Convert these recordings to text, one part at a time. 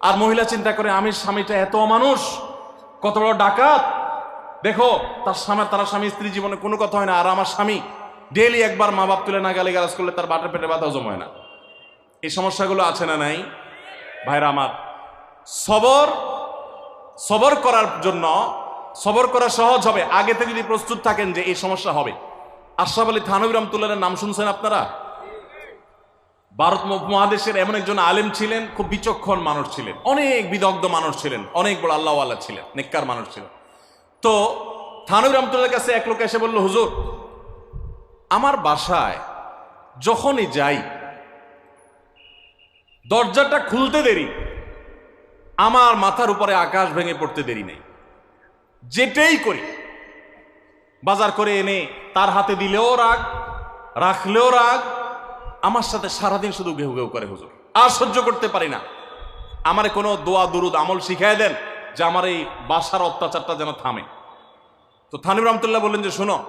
আর মহিলা চিন্তা করে আমি স্বামীটা এত মানুষ কত বড় ডাকাত। দেখো, তার স্বামী তার স্বামী স্ত্রী জীবনে কোনো কথা হয় না। আর আমার স্বামী ডেলি একবার মা বাপ তুলে না গালি গালাজ করলে তার বাটের পেটে বাধা হজম হয় না। এই সমস্যাগুলো আছে না নাই? ভাইরা আমার, সবর সবর করার জন্য, সবর করা সহজ হবে। আগে থেকে যদি প্রস্তুত থাকেন যে এই সমস্যা হবে। আশরাফ আলী থানবী রহমতুল্লাহের নাম শুনছেন আপনারা? ভারত মহাদেশের এমন একজন আলেম ছিলেন, খুব বিচক্ষণ মানুষ ছিলেন। অনেক বিদগ্ধ মানুষ ছিলেন, অনেক বড় আল্লাহওয়ালা ছিলেন, নেককার মানুষ ছিলেন। তো থানবী রহমতুল্লাহর কাছে এক লোক এসে বলল, হুজুর, আমার বাসায় যখনই যাই, দরজাটা খুলতে দেরি, আমার মাথার উপরে আকাশ ভেঙে পড়তে দেরি নেই। যেটাই করি, বাজার করে এনে তার হাতে দিলেও রাগ, রাখলেও রাগ আমার সাথে সারাদিন শুধু ঘেউ ঘেউ করে হুজুর। আর সহ্য করতে পারি না। আমারে কোনো দোয়া, দুরুদ, আমল শিখাই দেন যে আমার এই বাসার অত্যাচারটা যেন থামে। তো থানিম রহমতুল্লাহ বললেন যে, শোনো,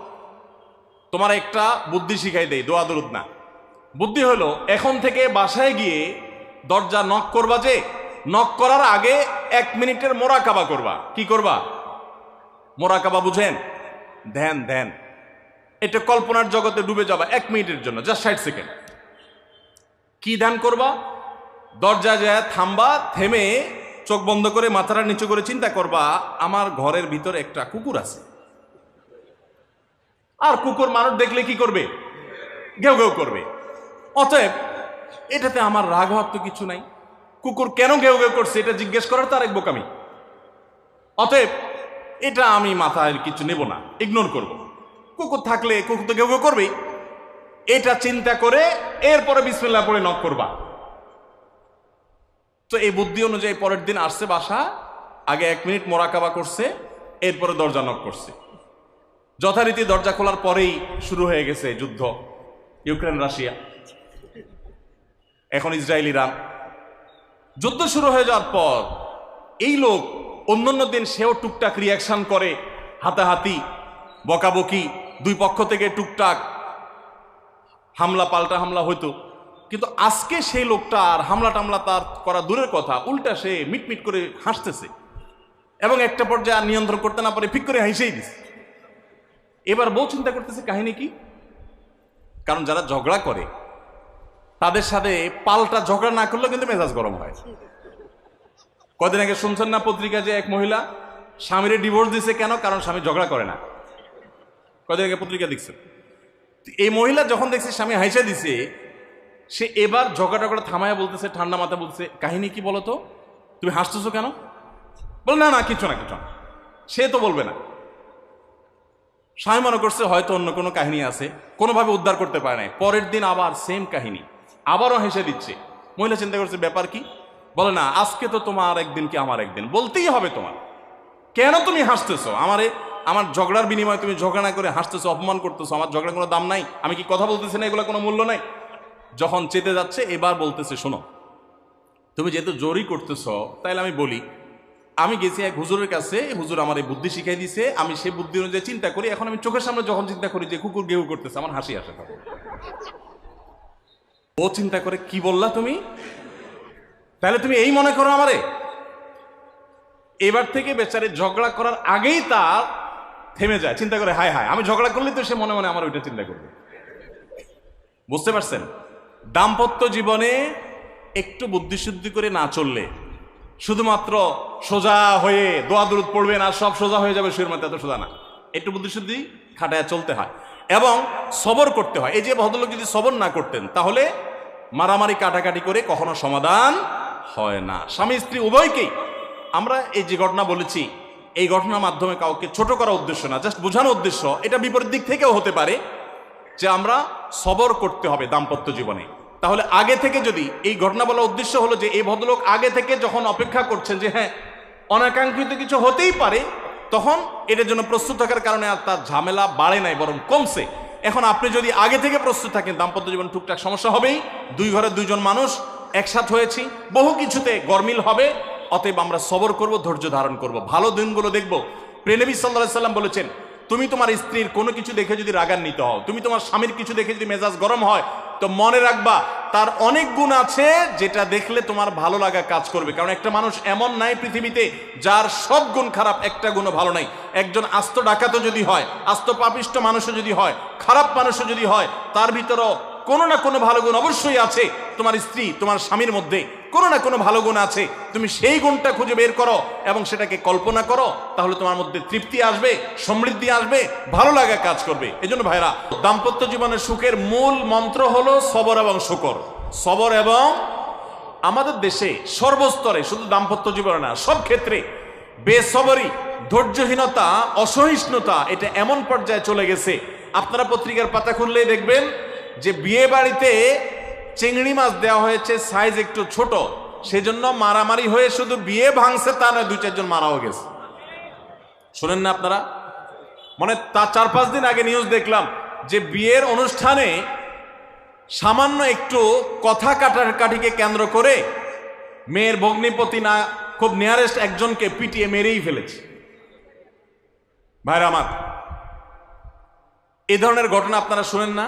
তোমার একটা বুদ্ধি শিখাই দেই, দোয়া, দুরুদ না। বুদ্ধি হলো, এখন থেকে বাসায় গিয়ে দরজা নক করবা যে, নক করার আগে এক মিনিটের মোরাকাবা করবা। কি করবা? মোরাকাবা বুঝেন? ধ্যান ধ্যান। এটা কল্পনার জগতে ডুবে যাবা এক মিনিটের জন্য জাস্ট ষাট সেকেন্ড। কি দান করবা? দরজা যায় থামবা, থেমে চোখ বন্ধ করে মাথাটা নিচু করে চিন্তা করবা, আমার ঘরের ভিতরে একটা কুকুর আছে। আর কুকুর মানুষ দেখলে কি করবে? ঘেউ ঘেউ করবে। অতএব, এটাতে আমার রাগ হওয়ার তো কিছু নাই। কুকুর কেন ঘেউ ঘেউ করছে, এটা জিজ্ঞেস করার তার এক বোকামি। অতএব, এটা আমি মাথায় কিছু নেব না ইগনোর করব। কুকুর থাকলে কুকুর তো ঘেউ ঘেউ করবেই। এটা চিন্তা করে এরপরে বিসমিল্লাহ পড়ে নক করবা। তো এই বুদ্ধি অনুযায়ী পরের দিন আসছে বাসা, আগে এক মিনিট মোরাকাবা করছে, এরপরে দরজা নক করছে। যথারীতি দরজা খোলার পরেই শুরু হয়ে গেছে যুদ্ধ, ইউক্রেন, রাশিয়া। এখন ইসরায়েল, ইরান। যুদ্ধ শুরু হয়ে যাওয়ার পর এই লোক অন্যান্য দিন সেও টুকটাক রিয়াকশন করে, হাতাহাতি, বকাবকি, দুই পক্ষ থেকে টুকটাক হামলা পাল্টা হামলা হইতো। কিন্তু আজকে সেই লোকটা আর হামলা টামলা তার করা দূরের কথা, উল্টা সে মিটমিট করে হাসতেছে। এবং একটা পর্যায়ে আর নিয়ন্ত্রণ করতে না পারে, ফিক করে হাসেই দিছে। এবার বউ চিন্তা করতেছে, কাহিনী কি? কারণ যারা ঝগড়া করে, তাদের সাথে পাল্টা ঝগড়া না করলেও কিন্তু মেজাজ গরম হয়। কদিন আগে শুনছেন না পত্রিকা যে এক মহিলা, স্বামীর ডিভোর্স দিছে কেন? কারণ স্বামী ঝগড়া করে না। কদিন আগে পত্রিকা দেখছেন? এই মহিলা যখন দেখছে স্বামী হাইসা দিছে, সে এবার ঝগড়া টগড়া থামায় বলতেছে, ঠান্ডা মাথা বলছে কাহিনী কি বলো তো তুমি হাসতেছো কেন? বল, না না কিছু না কিছু না। সে তো বলবে না। স্বামী মনে করছে হয়তো অন্য কোনো কাহিনী আছে, কোনোভাবে উদ্ধার করতে পারে নাই। পরের দিন আবার সেম কাহিনী, আবারও হেসে দিচ্ছে। মহিলা চিন্তা করছে, ব্যাপার কি? বলে, না, আজকে তো তোমার একদিন কি আমার একদিন? বলতেই হবে তোমার। কেন তুমি হাসতেছো? আমারে আমার ঝগড়ার বিনিময়ে তুমি ঝগড়া না করে হাসতেছো, অপমান করতেছো, আমার ঝগড়া কোনো দাম নাই, আমি কি কথা বলতেছি না এগুলো কোনো মূল্য নাই? যখন চেতে যাচ্ছে, এবার বলতেছে, শোনো, তুমি যেহেতু জোরই করতেছো, তাইলে আমি বলি, আমি গেছি এক হুজুরের কাছে, হুজুর আমার এই বুদ্ধি শিখাই দিছে, আমি সেই বুদ্ধি অনুযায়ী চিন্তা করি, এখন আমি চোখের সামনে যখন চিন্তা করি যে কুকুর গেউ করতেছে, আমার হাসি আসে। ও চিন্তা করে, কি বললা তুমি? তাহলে তুমি এই মনে করো আমারে? এবার থেকে বেচারে ঝগড়া করার আগেই তার থেমে যায়, চিন্তা করে, হায় হায়, আমি ঝগড়া করলে তো সে মনে মনে আমার ওইটা চিন্তা করবে। বুঝতে পারছেন? দাম্পত্য জীবনে একটু বুদ্ধিশুদ্ধি করে না চললে শুধুমাত্র সোজা হয়ে দোয়া পড়বে না, সব সোজা হয়ে যাবে, শুয়ের মধ্যে এত সোজা না। একটু বুদ্ধিশুদ্ধি খাটায় চলতে হয়। এবং সবর করতে হয়। এই যে ভদ্রলোক যদি সবর না করতেন, তাহলে মারামারি কাটাকাটি করে কখনো সমাধান হয় না। স্বামী স্ত্রী উভয়কেই আমরা এই যে ঘটনা বলেছি এই ঘটনার মাধ্যমে কাউকে ছোট করা উদ্দেশ্য না জাস্ট বোঝানোর উদ্দেশ্য, এটা বিপরীত দিক থেকেও হতে পারে যে আমরা সবর করতে হবে দাম্পত্য জীবনে। তাহলে আগে থেকে যদি এই ঘটনা বলার উদ্দেশ্য হলো যে এই ভদ্রলোক আগে থেকে যখন অপেক্ষা করছেন যে হ্যাঁ অনাকাঙ্ক্ষিত কিছু হতেই পারে, তখন এটার জন্য প্রস্তুত থাকার কারণে আর তার ঝামেলা বাড়ে নাই, বরং কমছে। এখন আপনি যদি আগে থেকে প্রস্তুত থাকেন, দাম্পত্য জীবন টুকটাক সমস্যা হবেই, দুই ঘরে দুইজন মানুষ, একসাথ হয়েছি, বহু কিছুতে গরমিল হবে অতএব আমরা সবর করব, ধৈর্য ধারণ করব। ভালো দিনগুলো দেখব। প্রেনবী সাল্লাহ সাল্লাম বলেছেন, তুমি তোমার স্ত্রীর কোনো কিছু দেখে যদি রাগান্বিত হও, তুমি তোমার স্বামীর কিছু দেখে যদি মেজাজ গরম হয়, তো মনে রাখবা, তার অনেক গুণ আছে যেটা দেখলে তোমার ভালো লাগা কাজ করবে। কারণ একটা মানুষ এমন নাই পৃথিবীতে যার সব গুণ খারাপ, একটা গুণও ভালো নাই। একজন আস্ত ডাকাতও যদি হয়, আস্ত পাপিষ্ট মানুষও যদি হয়, খারাপ মানুষও যদি হয়, তার ভিতরও কোনো না কোনো ভালো গুণ অবশ্যই আছে। তোমার স্ত্রী, তোমার স্বামীর মধ্যে কোনো না কোনো ভালো গুণ আছে। তুমি সেই গুণটা খুঁজে বের করো এবং সেটাকে কল্পনা করো, তাহলে তোমার মধ্যে তৃপ্তি আসবে, সমৃদ্ধি আসবে, ভালো লাগা কাজ করবে। এই জন্য ভাইরা, দাম্পত্য জীবনের সুখের মূল মন্ত্র হলো সবর এবং শুকর। সবর এবং আমাদের দেশে সর্বস্তরে শুধু দাম্পত্য জীবনে না, সব ক্ষেত্রে বেসবরি ধৈর্যহীনতা, অসহিষ্ণুতা, এটা এমন পর্যায়ে চলে গেছে। আপনারা পত্রিকার পাতা খুললেই দেখবেন যে বিয়ে বাড়িতে চিংড়ি মাছ দেওয়া হয়েছে সাইজ একটু ছোট। সেজন্য মারামারি হয়ে শুধু বিয়ে ভাঙছে, তা নয় দুই চারজন মারাও গেছে। শোনেন না আপনারা? মানে তা চার পাঁচ দিন আগে নিউজ দেখলাম যে বিয়ের অনুষ্ঠানে সামান্য একটু কথা কাটার কাটিকে কেন্দ্র করে মেয়ের ভগ্নিপতি না, খুব নিয়ারেস্ট একজনকে পিটিয়ে মেরেই ফেলেছে। ভাইরা আমার, এ ধরনের ঘটনা আপনারা শুনেন না?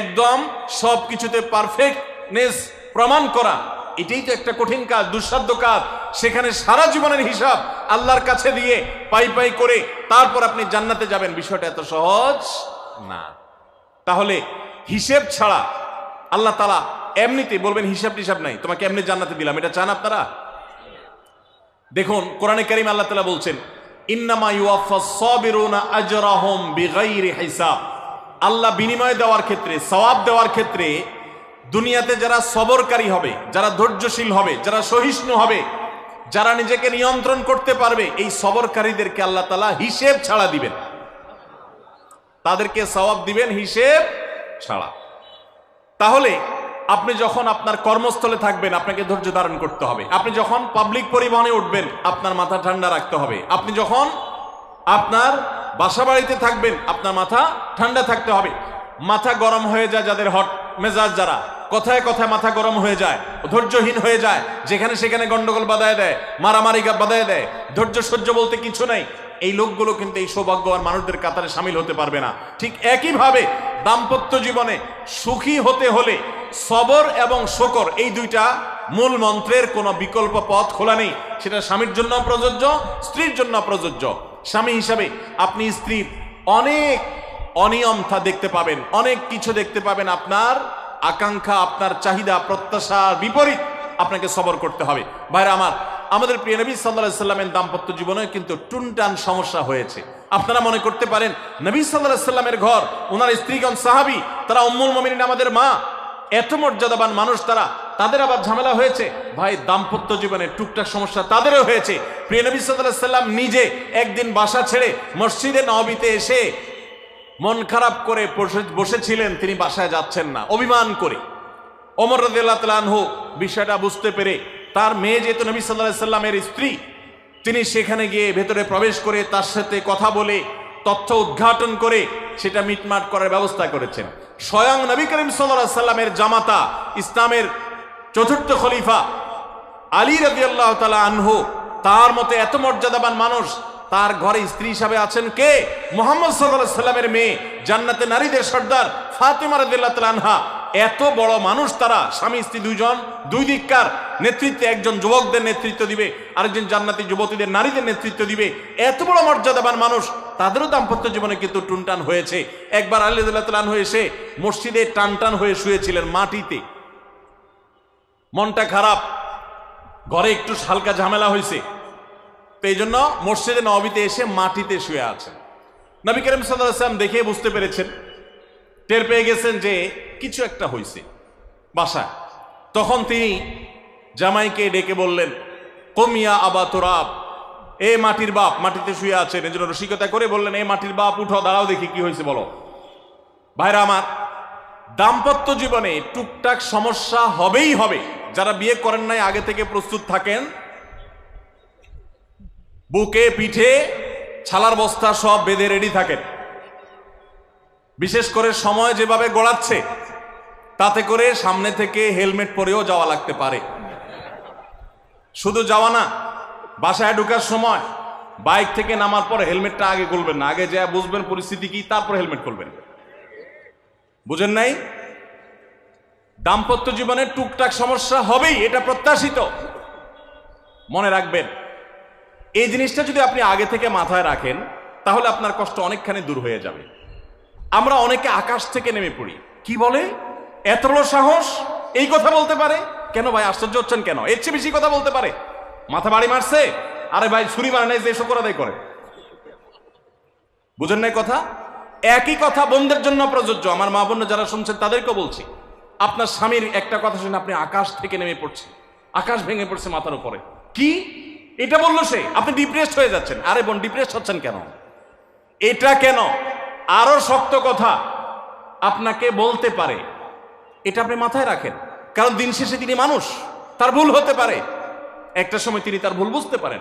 একদম সব কিছুতে পারফেক্টনেস প্রমাণ করা। এটাই তো একটা কঠিন কাজ, দুঃসাধ্য কাজ। সেখানে সারা জীবনের হিসাব আল্লাহর কাছে দিয়ে পাই পাই করে তারপর আপনি জান্নাতে যাবেন। বিষয়টা এত সহজ না। তাহলে হিসেব ছাড়া আল্লাহ তালা এমনিতে বলবেন, হিসাব টিসাব নাই। তোমাকে এমনি জান্নাতে দিলাম। এটা চান আপনারা? দেখুন, কোরআনে কারিম আল্লাহ তালা বলছেন, ইন্নামা ইউয়াফা সাবিরুনা আজরাহুম বিগাইরি হিসাব। আল্লাহ বিনিময় দেওয়ার ক্ষেত্রে, সওয়াব দেওয়ার ক্ষেত্রে দুনিয়াতে যারা সবরকারী হবে, যারা ধৈর্যশীল হবে, যারা সহিষ্ণু হবে, যারা নিজেকে নিয়ন্ত্রণ করতে পারবে, এই সবরকারীদেরকে আল্লাহ তালা হিসেব ছাড়া দিবেন। তাদেরকে সওয়াব দিবেন হিসেব ছাড়া। তাহলে আপনি যখন আপনার কর্মস্থলে থাকবেন, আপনাকে ধৈর্য ধারণ করতে হবে। আপনি যখন পাবলিক পরিবহনে উঠবেন, আপনার মাথা ঠান্ডা রাখতে হবে। আপনি যখন আপনার বাসা বাড়িতে থাকবেন, আপনার মাথা ঠান্ডা থাকতে হবে। মাথা গরম হয়ে যায় যাদের হট মেজাজ যারা। কথায় কথায় মাথা গরম হয়ে যায়, ধৈর্যহীন হয়ে যায়, যেখানে সেখানে গন্ডগোল বাদায় দেয়, মারামারি বাদায় দেয়। ধৈর্য সহ্য বলতে কিছু নেই। এই লোকগুলো কিন্তু এই সৌভাগ্যবান মানুষদের কাতারে সামিল হতে পারবে না। ঠিক একইভাবে দাম্পত্য জীবনে সুখী হতে হলে সবর এবং শকর এই দুইটা মূল মন্ত্রের কোনো বিকল্প পথ খোলা নেই। সেটা স্বামীর জন্য প্রযোজ্য, স্ত্রীর জন্য প্রযোজ্য। স্বামী হিসাবে আপনি স্ত্রীর অনেক অনিয়মতা দেখতে পাবেন, অনেক কিছু দেখতে পাবেন আপনার আকাঙ্ক্ষা, আপনার চাহিদা প্রত্যাশার বিপরীত আপনাকে সবর করতে হবে। ভাইরা আমার, আমাদের প্রিয় নবী সাল্লাহ সাল্লামের দাম্পত্য জীবনে কিন্তু টুনটান সমস্যা হয়েছে। আপনারা মনে করতে পারেন, নবী সাল্লাহ সাল্লামের ঘর ওনার স্ত্রীগণ সাহাবি, তারা উম্মুল মমিন আমাদের মা, এত মর্যাদাবান মানুষ তারা তাদের আবার ঝামেলা হয়েছে। ভাই, দাম্পত্য জীবনে টুকটাক সমস্যা তাদেরও হয়েছে। প্রিয় নবী সাল্লাহ সাল্লাম নিজে একদিন বাসা ছেড়ে মসজিদে নবীতে এসে মন খারাপ করে বসে- বসেছিলেন, তিনি বাসায় যাচ্ছেন না। অভিমান করে। ওমর রাহু বিষয়টা বুঝতে পেরে তার মেয়ে যেহেতু নবী সাল্লাহ সাল্লামের স্ত্রী, তিনি সেখানে গিয়ে ভেতরে প্রবেশ করে তার সাথে কথা বলে, তথ্য উদ্ঘাটন করে সেটা মিটমাট করার ব্যবস্থা করেছেন। স্বয়ং নবী করিম সাল্লাহ সাল্লামের জামাতা ইসলামের চতুর্থ খলিফা আলী রবি আল্লাহ তালা আনহু, তার মতো এত মর্যাদাবান মানুষ, তার ঘরে স্ত্রী হিসাবে আছেন কে? মোহাম্মদ সাল্লামের মেয়ে, জান্নাতে নারীদের সর্দার ফাতেমা রদিল্লাহ আনহা। এত বড় মানুষ তারা, স্বামী, স্ত্রী দুইজন, দুই দিককার নেতৃত্বে একজন যুবকদের নেতৃত্ব দিবে, আরেকজন জান্নাতি যুবতীদের নারীদের নেতৃত্ব দিবে। এত বড় মর্যাদাবান মানুষ, তাদেরও দাম্পত্য জীবনে কিন্তু টুনটান হয়েছে। একবার আল্লাহ হয়ে এসে মসজিদে টান টান হয়ে শুয়েছিলেন মাটিতে। মনটা খারাপ। ঘরে একটু হালকা ঝামেলা হয়েছে তো এই জন্য মসজিদে নবীতে এসে মাটিতে শুয়ে আছেন নবী করিম সাল্লাম দেখে বুঝতে পেরেছেন, টের পেয়ে গেছেন যে কিছু একটা হয়েছে বাসা তখন তিনি জামাইকে ডেকে বললেন কমিয়া আবা তোরাব, এ মাটির বাপ, মাটিতে শুয়ে আছেন। এই জন্য রসিকতা করে বললেন, এ মাটির বাপ, উঠো, দাঁড়াও দেখি কি হয়েছে বলো। ভাইরা আমার দাম্পত্য জীবনে টুকটাক সমস্যা হবেই হবে। যারা বিয়ে করেন নাই, আগে থেকে প্রস্তুত থাকেন। বুকে, পিঠে, ছালার বস্তা সব বেঁধে রেডি থাকেন। বিশেষ করে সময় যেভাবে গড়াচ্ছে, তাতে করে সামনে থেকে হেলমেট পরেও যাওয়া লাগতে পারে। শুধু যাওয়া না, বাসায় ঢুকার সময় বাইক থেকে নামার পর হেলমেটটা আগে খুলবেন না। আগে যা বুঝবেন পরিস্থিতি কি, তারপর হেলমেট খুলবেন। বুঝেন নাই? দাম্পত্য জীবনে টুকটাক সমস্যা হবেই, এটা প্রত্যাশিত। মনে রাখবেন, এই জিনিসটা যদি আপনি আগে থেকে মাথায় রাখেন, তাহলে আপনার কষ্ট অনেকখানি দূর হয়ে যাবে। আমরা অনেকে আকাশ থেকে নেমে পড়ি। কি বলে? এত সাহস? এই কথা বলতে পারে? কেন ভাই, আশ্চর্য হচ্ছেন কেন? এর চেয়ে বেশি কথা বলতে পারে। মাথা বাড়ি মারছে? আরে ভাই, ছুরি মারে নাই যে শকর করে। বুঝেন নাই কথা? একই কথা বোনদের জন্য প্রযোজ্য। আমার মা বোন যারা শুনছেন, তাদেরকেও বলছি। আপনার স্বামীর একটা কথা শুনে আপনি আকাশ থেকে নেমে পড়ছেন। আকাশ ভেঙে পড়ছে মাথার উপরে। কি? এটা বলল সে? আপনি ডিপ্রেসড হয়ে যাচ্ছেন। আরে বোন ডিপ্রেসড হচ্ছেন কেন? এটা কেন? আরও শক্ত কথা। আপনাকে বলতে পারে। এটা আপনি মাথায় রাখেন। কারণ দিন শেষে তিনি মানুষ। তার ভুল হতে পারে। একটা সময় তিনি তার ভুল বুঝতে পারেন।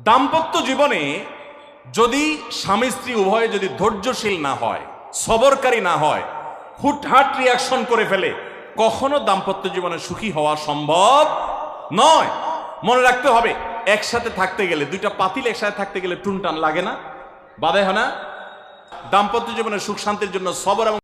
দাম্পত্য জীবনে যদি স্বামী স্ত্রী উভয়ে যদি ধৈর্যশীল না হয়, সবরকারী না হয়, হুটহাট রিয়াকশন করে ফেলে, কখনো দাম্পত্য জীবনে সুখী হওয়া সম্ভব নয়। মনে রাখতে হবে, একসাথে থাকতে গেলে, দুইটা পাতিল একসাথে থাকতে গেলে টুনটান লাগে না, বাধে হয় না। দাম্পত্য জীবনে সুখ শান্তির জন্য সবর এবং